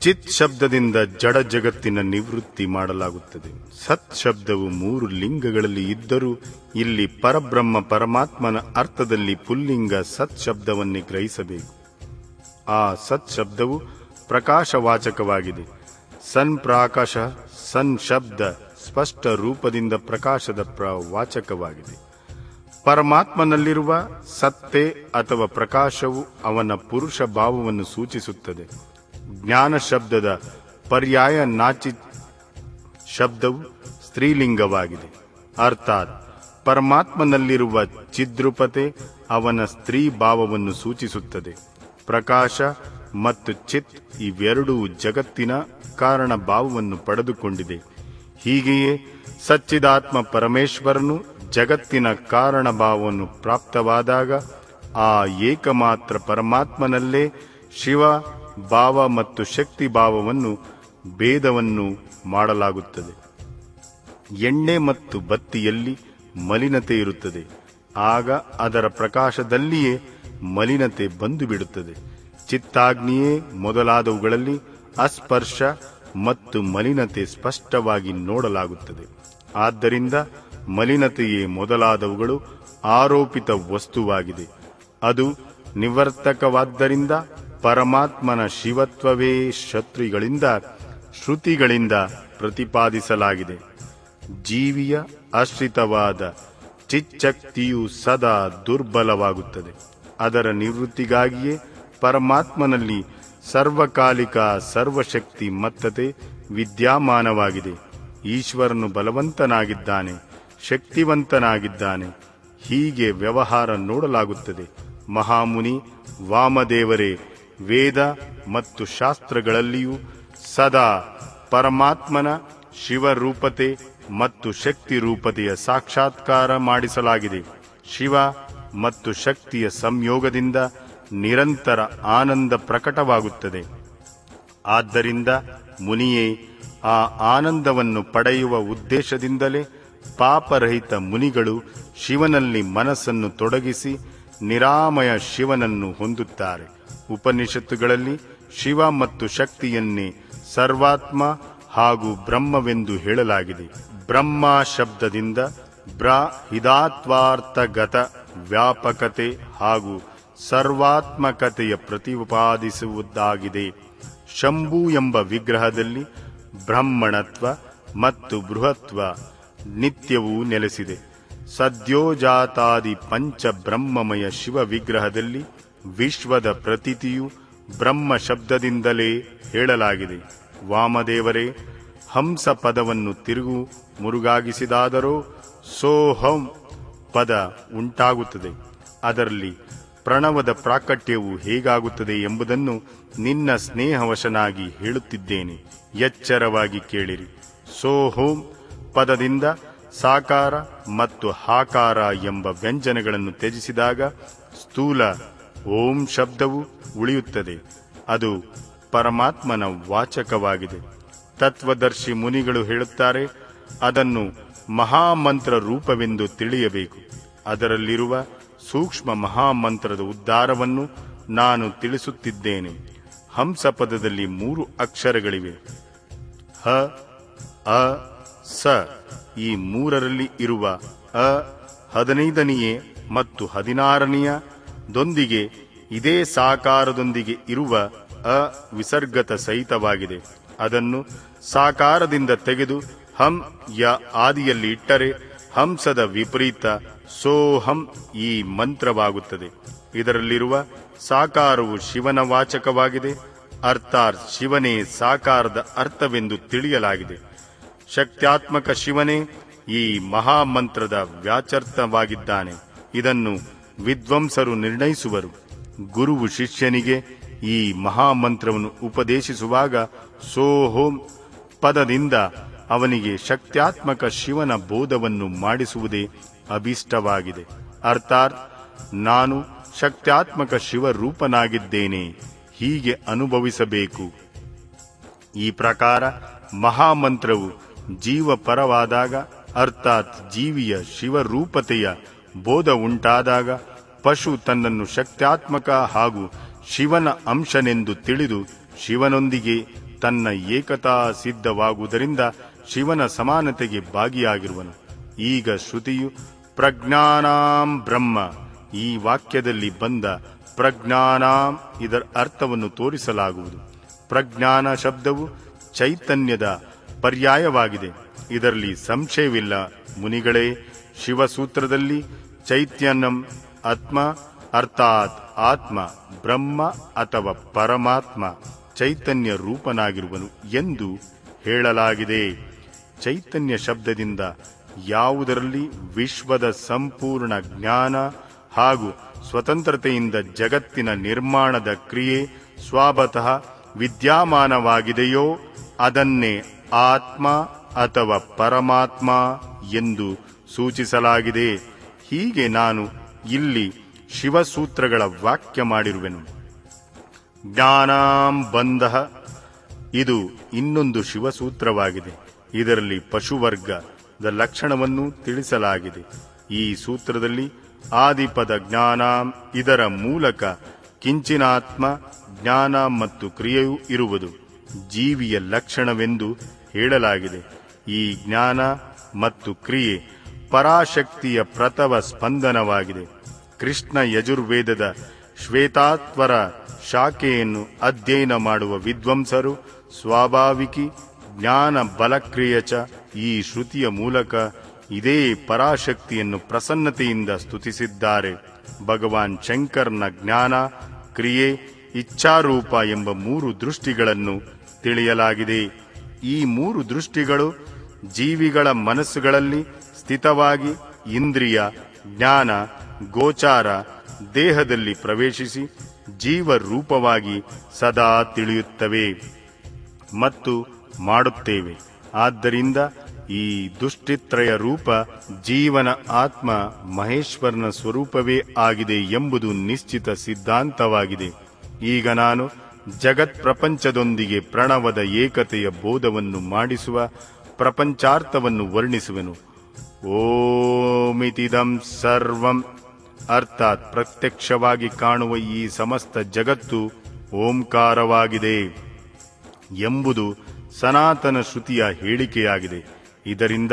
ಚಿತ್ ಶಬ್ದದಿಂದ ಜಡ ಜಗತ್ತಿನ ನಿವೃತ್ತಿ ಮಾಡಲಾಗುತ್ತದೆ. ಸತ್ ಶಬ್ದವು ಮೂರು ಲಿಂಗಗಳಲ್ಲಿ ಇದ್ದರೂ ಇಲ್ಲಿ ಪರಬ್ರಹ್ಮ ಪರಮಾತ್ಮನ ಅರ್ಥದಲ್ಲಿ ಪುಲ್ಲಿಂಗ ಸತ್ ಶಬ್ದವನ್ನೇ ಗ್ರಹಿಸಬೇಕು. ಆ ಸತ್ ಶಬ್ದವು ಪ್ರಕಾಶವಾಚಕವಾಗಿದೆ. ಸನ್ ಪ್ರಾಕಾಶ, ಸನ್ ಶಬ್ದ ಸ್ಪಷ್ಟ ರೂಪದಿಂದ ಪ್ರಕಾಶದ ವಾಚಕವಾಗಿದೆ. ಪರಮಾತ್ಮನಲ್ಲಿರುವ ಸತ್ತೆ ಅಥವಾ ಪ್ರಕಾಶವು ಅವನ ಪುರುಷ ಭಾವವನ್ನು ಸೂಚಿಸುತ್ತದೆ. ಜ್ಞಾನ ಶಬ್ದದ ಪರ್ಯಾಯ ನಾಚಿ ಶಬ್ದವು ಸ್ತ್ರೀಲಿಂಗವಾಗಿದೆ. ಅರ್ಥಾತ್, ಪರಮಾತ್ಮನಲ್ಲಿರುವ ಚಿದ್ರೂಪತೆ ಅವನ ಸ್ತ್ರೀ ಭಾವವನ್ನು ಸೂಚಿಸುತ್ತದೆ. ಪ್ರಕಾಶ ಮತ್ತು ಚಿತ್ ಇವೆರಡೂ ಜಗತ್ತಿನ ಕಾರಣ ಭಾವವನ್ನು ಪಡೆದುಕೊಂಡಿದೆ. ಹೀಗೆಯೇ ಸಚ್ಚಿದಾತ್ಮ ಪರಮೇಶ್ವರನು ಜಗತ್ತಿನ ಕಾರಣ ಭಾವವನ್ನು ಪ್ರಾಪ್ತವಾದಾಗ ಆ ಏಕಮಾತ್ರ ಪರಮಾತ್ಮನಲ್ಲೇ ಶಿವ ಭಾವ ಮತ್ತು ಶಕ್ತಿ ಭಾವವನ್ನು ಭೇದವನ್ನು ಮಾಡಲಾಗುತ್ತದೆ. ಎಣ್ಣೆ ಮತ್ತು ಬತ್ತಿಯಲ್ಲಿ ಮಲಿನತೆ ಇರುತ್ತದೆ. ಆಗ ಅದರ ಪ್ರಕಾಶದಲ್ಲಿಯೇ ಮಲಿನತೆ ಬಂದು ಬಿಡುತ್ತದೆ ಚಿತ್ತಾಗ್ನಿಯೇ ಮೊದಲಾದವುಗಳಲ್ಲಿ ಅಸ್ಪರ್ಶ ಮತ್ತು ಮಲಿನತೆ ಸ್ಪಷ್ಟವಾಗಿ ನೋಡಲಾಗುತ್ತದೆ. ಆದ್ದರಿಂದ ಮಲಿನತೆಯೇ ಮೊದಲಾದವುಗಳು ಆರೋಪಿತ ವಸ್ತುವಾಗಿದೆ. ಅದು ನಿವರ್ತಕವಾದ್ದರಿಂದ ಪರಮಾತ್ಮನ ಶಿವತ್ವವೇ ಶತ್ರುಗಳಿಂದ, ಶ್ರುತಿಗಳಿಂದ ಪ್ರತಿಪಾದಿಸಲಾಗಿದೆ. ಜೀವಿಯ ಆಶ್ರಿತವಾದ ಚಿಚ್ಚಕ್ತಿಯು ಸದಾ ದುರ್ಬಲವಾಗುತ್ತದೆ. ಅದರ ನಿವೃತ್ತಿಗಾಗಿಯೇ ಪರಮಾತ್ಮನಲ್ಲಿ ಸರ್ವಕಾಲಿಕ ಸರ್ವಶಕ್ತಿ ಮತ್ತತೆ ವಿದ್ಯಾಮಾನವಾಗಿದೆ. ಈಶ್ವರನು ಬಲವಂತನಾಗಿದ್ದಾನೆ, ಶಕ್ತಿವಂತನಾಗಿದ್ದಾನೆ. ಹೀಗೆ ವ್ಯವಹಾರ ನೋಡಲಾಗುತ್ತದೆ. ಮಹಾಮುನಿ ವಾಮದೇವರೇ ವೇದ ಮತ್ತು ಶಾಸ್ತ್ರಗಳಲ್ಲಿಯೂ ಸದಾ ಪರಮಾತ್ಮನ ಶಿವರೂಪತೆ ಮತ್ತು ಶಕ್ತಿ ರೂಪತೆಯ ಸಾಕ್ಷಾತ್ಕಾರ ಮಾಡಿಸಲಾಗಿದೆ. ಶಿವ ಮತ್ತು ಶಕ್ತಿಯ ಸಂಯೋಗದಿಂದ ನಿರಂತರ ಆನಂದ ಪ್ರಕಟವಾಗುತ್ತದೆ. ಆದ್ದರಿಂದ ಮುನಿಯೇ, ಆ ಆನಂದವನ್ನು ಪಡೆಯುವ ಉದ್ದೇಶದಿಂದಲೇ ಪಾಪರಹಿತ ಮುನಿಗಳು ಶಿವನಲ್ಲಿ ಮನಸ್ಸನ್ನು ತೊಡಗಿಸಿ ನಿರಾಮಯ ಶಿವನನ್ನು ಹೊಂದುತ್ತಾರೆ. ಉಪನಿಷತ್ತುಗಳಲ್ಲಿ ಶಿವ ಮತ್ತು ಶಕ್ತಿಯನ್ನೇ ಸರ್ವಾತ್ಮ ಹಾಗೂ ಬ್ರಹ್ಮವೆಂದು ಹೇಳಲಾಗಿದೆ. ಬ್ರಹ್ಮ ಶಬ್ದದಿಂದ ಬ್ರ ಹಿದಾತ್ವಾರ್ಥಗತ ವ್ಯಾಪಕತೆ ಹಾಗೂ ಸರ್ವಾತ್ಮಕತೆಯ ಪ್ರತಿಪಾದಿಸುವುದಾಗಿದೆ. ಶಂಭು ಎಂಬ ವಿಗ್ರಹದಲ್ಲಿ ಬ್ರಹ್ಮಣತ್ವ ಮತ್ತು ಬೃಹತ್ವ ನಿತ್ಯವೂ ನೆಲೆಸಿದೆ. ಸದ್ಯೋಜಾತಾದಿ ಪಂಚ ಬ್ರಹ್ಮಮಯ ಶಿವ ವಿಗ್ರಹದಲ್ಲಿ ವಿಶ್ವದ ಪ್ರತೀತಿಯು ಬ್ರಹ್ಮ ಶಬ್ದದಿಂದಲೇ ಹೇಳಲಾಗಿದೆ. ವಾಮದೇವರೇ, ಹಂಸ ಪದವನ್ನು ತಿರುಗು ಮುರುಗಾಗಿಸಿದಾದರೂ ಸೋಹಂ ಪದ ಉಂಟಾಗುತ್ತದೆ. ಅದರಲ್ಲಿ ಪ್ರಣವದ ಪ್ರಾಕಟ್ಯವು ಹೇಗಾಗುತ್ತದೆ ಎಂಬುದನ್ನು ನಿನ್ನ ಸ್ನೇಹವಶನಾಗಿ ಹೇಳುತ್ತಿದ್ದೇನೆ. ಎಚ್ಚರವಾಗಿ ಕೇಳಿರಿ. ಸೋಹೋಂ ಪದದಿಂದ ಸಾಕಾರ ಮತ್ತು ಹಾಕಾರ ಎಂಬ ವ್ಯಂಜನಗಳನ್ನು ತ್ಯಜಿಸಿದಾಗ ಸ್ಥೂಲ ಓಂ ಶಬ್ದವು ಉಳಿಯುತ್ತದೆ. ಅದು ಪರಮಾತ್ಮನ ವಾಚಕವಾಗಿದೆ. ತತ್ವದರ್ಶಿ ಮುನಿಗಳು ಹೇಳುತ್ತಾರೆ, ಅದನ್ನು ಮಹಾಮಂತ್ರ ರೂಪವೆಂದು ತಿಳಿಯಬೇಕು. ಅದರಲ್ಲಿರುವ ಸೂಕ್ಷ್ಮ ಮಹಾಮಂತ್ರದ ಉದ್ಧಾರವನ್ನು ನಾನು ತಿಳಿಸುತ್ತಿದ್ದೇನೆ. ಹಂಸ ಪದದಲ್ಲಿ ಮೂರು ಅಕ್ಷರಗಳಿವೆ. ಹ, ಅ, ಸ. ಈ ಮೂರರಲ್ಲಿ ಇರುವ ಅ ಹದಿನೈದನೆಯೇ ಮತ್ತು ಹದಿನಾರನೆಯ ದೊಂದಿಗೆ ಇದೇ ಸಾಕಾರದೊಂದಿಗೆ ಇರುವ ಅ ವಿಸರ್ಗತ ಸಹಿತವಾಗಿದೆ. ಅದನ್ನು ಸಾಕಾರದಿಂದ ತೆಗೆದು ಹಂ ಯ ಆದಿಯಲ್ಲಿ ಇಟ್ಟರೆ ಹಂಸದ ವಿಪರೀತ ಸೋಹಂ ಈ ಮಂತ್ರವಾಗುತ್ತದೆ. ಇದರಲ್ಲಿರುವ ಸಾಕಾರವು ಶಿವನ ವಾಚಕವಾಗಿದೆ. ಅರ್ಥಾತ್ ಶಿವನೇ ಸಾಕಾರದ ಅರ್ಥವೆಂದು ತಿಳಿಯಲಾಗಿದೆ. ಶಕ್ತ್ಯಾತ್ಮಕ ಶಿವನೇ ಈ ಮಹಾಮಂತ್ರದ ವ್ಯಾಚರ್ಥವಾಗಿದ್ದಾನೆ. ಇದನ್ನು ವಿದ್ವಂಸರು ನಿರ್ಣಯಿಸುವರು. ಗುರುವು ಶಿಷ್ಯನಿಗೆ ಈ ಮಹಾಮಂತ್ರವನ್ನು ಉಪದೇಶಿಸುವಾಗ ಸೋಹೋಂ ಪದದಿಂದ ಅವನಿಗೆ ಶಕ್ತ್ಯಾತ್ಮಕ ಶಿವನ ಬೋಧವನ್ನು ಮಾಡಿಸುವುದೇ ಅಭಿಷ್ಟವಾಗಿದೆ. ಅರ್ಥಾತ್ ನಾನು ಶಕ್ತ್ಯಾತ್ಮಕ ಶಿವರೂಪನಾಗಿದ್ದೇನೆ, ಹೀಗೆ ಅನುಭವಿಸಬೇಕು. ಈ ಪ್ರಕಾರ ಮಹಾಮಂತ್ರವು ಜೀವಪರವಾದಾಗ, ಅರ್ಥಾತ್ ಜೀವಿಯ ಶಿವರೂಪತೆಯ ಬೋಧ ಉಂಟಾದಾಗ ಪಶು ತನ್ನನ್ನು ಶಕ್ತ್ಯಾತ್ಮಕ ಹಾಗೂ ಶಿವನ ಅಂಶನೆಂದು ತಿಳಿದು ಶಿವನೊಂದಿಗೆ ತನ್ನ ಏಕತಾ ಸಿದ್ಧವಾಗುವುದರಿಂದ ಶಿವನ ಸಮಾನತೆಗೆ ಭಾಗಿಯಾಗಿರುವನು. ಈಗ ಶ್ರುತಿಯು, ಪ್ರಜ್ಞಾನಾಂ ಬ್ರಹ್ಮ. ಈ ವಾಕ್ಯದಲ್ಲಿ ಬಂದ ಪ್ರಜ್ಞಾನಾಂ ಇದರ ಅರ್ಥವನ್ನು ತೋರಿಸಲಾಗುವುದು. ಪ್ರಜ್ಞಾನ ಶಬ್ದವು ಚೈತನ್ಯದ ಪರ್ಯಾಯವಾಗಿದೆ. ಇದರಲ್ಲಿ ಸಂಶಯವಿಲ್ಲ. ಮುನಿಗಳೇ, ಶಿವಸೂತ್ರದಲ್ಲಿ ಚೈತನ್ಯಂ ಆತ್ಮ ಅರ್ಥಾತ್ ಆತ್ಮ, ಬ್ರಹ್ಮ ಅಥವಾ ಪರಮಾತ್ಮ ಚೈತನ್ಯ ರೂಪನಾಗಿರುವನು ಎಂದು ಹೇಳಲಾಗಿದೆ. ಚೈತನ್ಯ ಶಬ್ದದಿಂದ ಯಾವುದರಲ್ಲಿ ವಿಶ್ವದ ಸಂಪೂರ್ಣ ಜ್ಞಾನ ಹಾಗೂ ಸ್ವತಂತ್ರತೆಯಿಂದ ಜಗತ್ತಿನ ನಿರ್ಮಾಣದ ಕ್ರಿಯೆ ಸ್ವಾಭತಃ ವಿದ್ಯಮಾನವಾಗಿದೆಯೋ ಅದನ್ನೇ ಆತ್ಮ ಅಥವಾ ಪರಮಾತ್ಮ ಎಂದು ಸೂಚಿಸಲಾಗಿದೆ. ಹೀಗೆ ನಾನು ಇಲ್ಲಿ ಶಿವಸೂತ್ರಗಳ ವಾಕ್ಯ ಮಾಡಿರುವೆನು. ಜ್ಞಾನಾಂ ಬಂಧ. ಇದು ಇನ್ನೊಂದು ಶಿವಸೂತ್ರವಾಗಿದೆ. ಇದರಲ್ಲಿ ಪಶುವರ್ಗದ ಲಕ್ಷಣವನ್ನು ತಿಳಿಸಲಾಗಿದೆ. ಈ ಸೂತ್ರದಲ್ಲಿ ಆದಿಪದ ಜ್ಞಾನ ಇದರ ಮೂಲಕ ಕಿಂಚಿನಾತ್ಮ, ಜ್ಞಾನ ಮತ್ತು ಕ್ರಿಯೆಯೂ ಇರುವುದು. ಜೀವಿಯ ಲಕ್ಷಣವೆಂದು ಹೇಳಲಾಗಿದೆ. ಈ ಜ್ಞಾನ ಮತ್ತು ಕ್ರಿಯೆ ಪರಾಶಕ್ತಿಯ ಪ್ರಥಮ ಸ್ಪಂದನವಾಗಿದೆ. ಕೃಷ್ಣ ಯಜುರ್ವೇದದ ಶ್ವೇತಾತ್ವರ ಶಾಖೆಯನ್ನು ಅಧ್ಯಯನ ಮಾಡುವ ವಿದ್ವಂಸರು ಸ್ವಾಭಾವಿಕಿ, ಜ್ಞಾನ ಬಲಕ್ರಿಯಚ ಈ ಶ್ರುತಿಯ ಮೂಲಕ ಇದೇ ಪರಾಶಕ್ತಿಯನ್ನು ಪ್ರಸನ್ನತೆಯಿಂದ ಸ್ತುತಿಸಿದ್ದಾರೆ. ಭಗವಾನ್ ಶಂಕರ್ನ ಜ್ಞಾನ, ಕ್ರಿಯೆ, ಇಚ್ಛಾರೂಪ ಎಂಬ ಮೂರು ದೃಷ್ಟಿಗಳನ್ನು ತಿಳಿಯಲಾಗಿದೆ. ಈ ಮೂರು ದೃಷ್ಟಿಗಳು ಜೀವಿಗಳ ಮನಸ್ಸುಗಳಲ್ಲಿ ಸ್ಥಿತವಾಗಿ ಇಂದ್ರಿಯ, ಜ್ಞಾನ, ಗೋಚಾರ, ದೇಹದಲ್ಲಿ ಪ್ರವೇಶಿಸಿ ಜೀವ ರೂಪವಾಗಿ ಸದಾ ತಿಳಿಯುತ್ತವೆ ಮತ್ತು ಮಾಡುತ್ತೇವೆ. ಆದ್ದರಿಂದ ಈ ದುಷ್ಟಿತ್ರಯ ರೂಪ ಜೀವನ ಆತ್ಮ ಮಹೇಶ್ವರನ ಸ್ವರೂಪವೇ ಆಗಿದೆ ಎಂಬುದು ನಿಶ್ಚಿತ ಸಿದ್ಧಾಂತವಾಗಿದೆ. ಈಗ ನಾನು ಜಗತ್ ಪ್ರಪಂಚದೊಂದಿಗೆ ಪ್ರಣವದ ಏಕತೆಯ ಬೋಧವನ್ನು ಮಾಡಿಸುವ ಪ್ರಪಂಚಾರ್ಥವನ್ನು ವರ್ಣಿಸುವೆನು. ಓಮಿತಿದಂ ಸರ್ವಂ. ಅರ್ಥಾತ್ ಪ್ರತ್ಯಕ್ಷವಾಗಿ ಕಾಣುವ ಈ ಸಮಸ್ತ ಜಗತ್ತು ಓಂಕಾರವಾಗಿದೆ. ಎಂಬುದು ಸನಾತನ ಶ್ರುತಿಯ ಹೇಳಿಕೆಯಾಗಿದೆ. ಇದರಿಂದ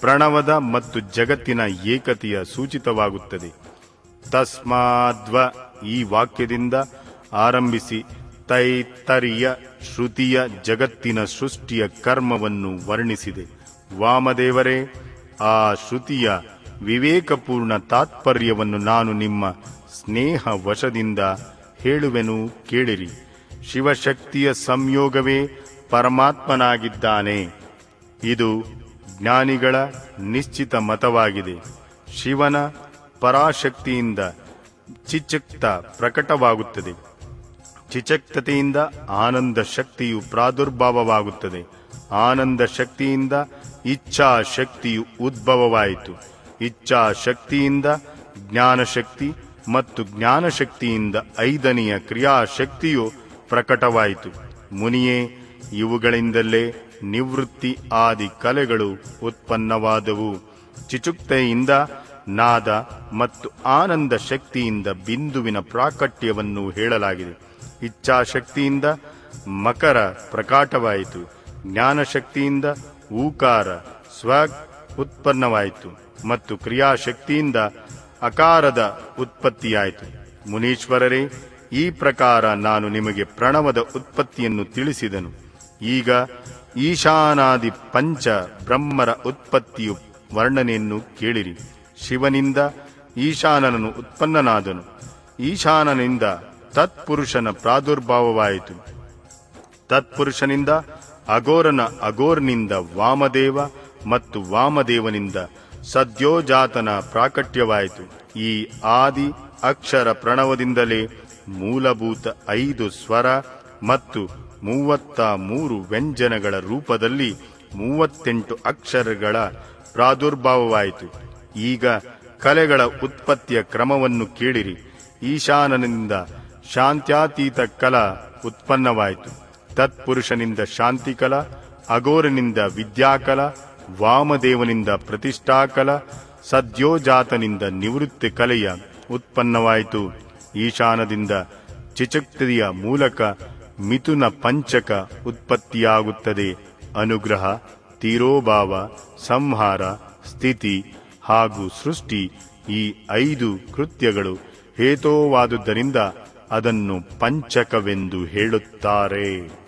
ಪ್ರಣವದ ಮತ್ತು ಜಗತ್ತಿನ ಏಕತೆಯ ಸೂಚಿತವಾಗುತ್ತದೆ. ತಸ್ಮಾದ್ವ ಈ ವಾಕ್ಯದಿಂದ ಆರಂಭಿಸಿ ತೈತರಿಯ ಶ್ರುತಿಯ ಜಗತ್ತಿನ ಸೃಷ್ಟಿಯ ಕರ್ಮವನ್ನು ವರ್ಣಿಸಿದೆ. ವಾಮದೇವರೇ ಆ ಶ್ರುತಿಯ ವಿವೇಕಪೂರ್ಣ ತಾತ್ಪರ್ಯವನ್ನು ನಾನು ನಿಮ್ಮ ಸ್ನೇಹ ವಶದಿಂದ ಹೇಳುವೆನು ಕೇಳಿರಿ. ಶಿವಶಕ್ತಿಯ ಸಂಯೋಗವೇ ಪರಮಾತ್ಮನಾಗಿದ್ದಾನೆ. ಇದು ಜ್ಞಾನಿಗಳ ನಿಶ್ಚಿತ ಮತವಾಗಿದೆ. ಶಿವನ ಪರಾಶಕ್ತಿಯಿಂದ ಚಿಚಕ್ತ ಪ್ರಕಟವಾಗುತ್ತದೆ. ಚಿಚಕ್ತತೆಯಿಂದ ಆನಂದ ಶಕ್ತಿಯು ಪ್ರಾದುರ್ಭಾವವಾಗುತ್ತದೆ. ಆನಂದ ಶಕ್ತಿಯಿಂದ ಇಚ್ಛಾ ಶಕ್ತಿಯು ಉದ್ಭವವಾಯಿತು. ಇಚ್ಛಾ ಶಕ್ತಿಯಿಂದ ಜ್ಞಾನಶಕ್ತಿ ಮತ್ತು ಜ್ಞಾನಶಕ್ತಿಯಿಂದ ಐದನೆಯ ಕ್ರಿಯಾಶಕ್ತಿಯು ಪ್ರಕಟವಾಯಿತು. ಮುನಿಯೇ, ಇವುಗಳಿಂದಲೇ ನಿವೃತ್ತಿ ಆದಿ ಕಲೆಗಳು ಉತ್ಪನ್ನವಾದವು. ಚಿಚುಕ್ತೆಯಿಂದ ನಾದ ಮತ್ತು ಆನಂದ ಶಕ್ತಿಯಿಂದ ಬಿಂದುವಿನ ಪ್ರಾಕಟ್ಯವನ್ನು ಹೇಳಲಾಗಿದೆ. ಇಚ್ಛಾಶಕ್ತಿಯಿಂದ ಮಕರ ಪ್ರಕಾಟವಾಯಿತು. ಜ್ಞಾನಶಕ್ತಿಯಿಂದ ಊಕಾರ ಸ್ವ ಉತ್ಪನ್ನವಾಯಿತು ಮತ್ತು ಕ್ರಿಯಾಶಕ್ತಿಯಿಂದ ಅಕಾರದ ಉತ್ಪತ್ತಿಯಾಯಿತು. ಮುನೀಶ್ವರರೇ, ಈ ಪ್ರಕಾರ ನಾನು ನಿಮಗೆ ಪ್ರಣವದ ಉತ್ಪತ್ತಿಯನ್ನು ತಿಳಿಸಿದನು. ಈಗ ಈಶಾನಾದಿ ಪಂಚ ಬ್ರಹ್ಮರ ಉತ್ಪತ್ತಿಯು ವರ್ಣನೆಯನ್ನು ಕೇಳಿರಿ. ಶಿವನಿಂದ ಈಶಾನನನು ಉತ್ಪನ್ನನಾದನು. ಈಶಾನನಿಂದ ತತ್ಪುರುಷನ ಪ್ರಾದುರ್ಭಾವವಾಯಿತು. ತತ್ಪುರುಷನಿಂದ ಅಗೋರನ ಅಗೋರ್ನಿಂದ ವಾಮದೇವ ಮತ್ತು ವಾಮದೇವನಿಂದ ಸದ್ಯೋಜಾತನ ಪ್ರಾಕಟ್ಯವಾಯಿತು. ಈ ಆದಿ ಅಕ್ಷರ ಪ್ರಣವದಿಂದಲೇ ಮೂಲಭೂತ ಐದು ಸ್ವರ ಮತ್ತು ಮೂವತ್ತ ಮೂರು ವ್ಯಂಜನಗಳ ರೂಪದಲ್ಲಿ ಮೂವತ್ತೆಂಟು ಅಕ್ಷರಗಳ ಪ್ರಾದುರ್ಭಾವವಾಯಿತು. ಈಗ ಕಲೆಗಳ ಉತ್ಪತ್ತಿಯ ಕ್ರಮವನ್ನು ಕೇಳಿರಿ. ಈಶಾನನಿಂದ ಶಾಂತ್ಯಾತೀತ ಕಲ ಉತ್ಪನ್ನವಾಯಿತು. ತತ್ಪುರುಷನಿಂದ ಶಾಂತಿಕಲ ಅಗೋರನಿಂದ ವಿದ್ಯಾಕಲ, ವಾಮದೇವನಿಂದ ಪ್ರತಿಷ್ಠಾಕಲ, ಸದ್ಯೋಜಾತನಿಂದ ನಿವೃತ್ತಿ ಕಲೆಯ ಉತ್ಪನ್ನವಾಯಿತು. ಈಶಾನದಿಂದ ಚಿಚಕ್ತಿಯ ಮೂಲಕ ಮಿಥುನ ಪಂಚಕ ಉತ್ಪತ್ತಿಯಾಗುತ್ತದೆ. ಅನುಗ್ರಹ, ತೀರೋಭಾವ, ಸಂಹಾರ, ಸ್ಥಿತಿ ಹಾಗೂ ಸೃಷ್ಟಿ ಈ ಐದು ಕೃತ್ಯಗಳು ಹೇತೋವಾದುದರಿಂದ ಅದನ್ನು ಪಂಚಕವೆಂದು ಹೇಳುತ್ತಾರೆ.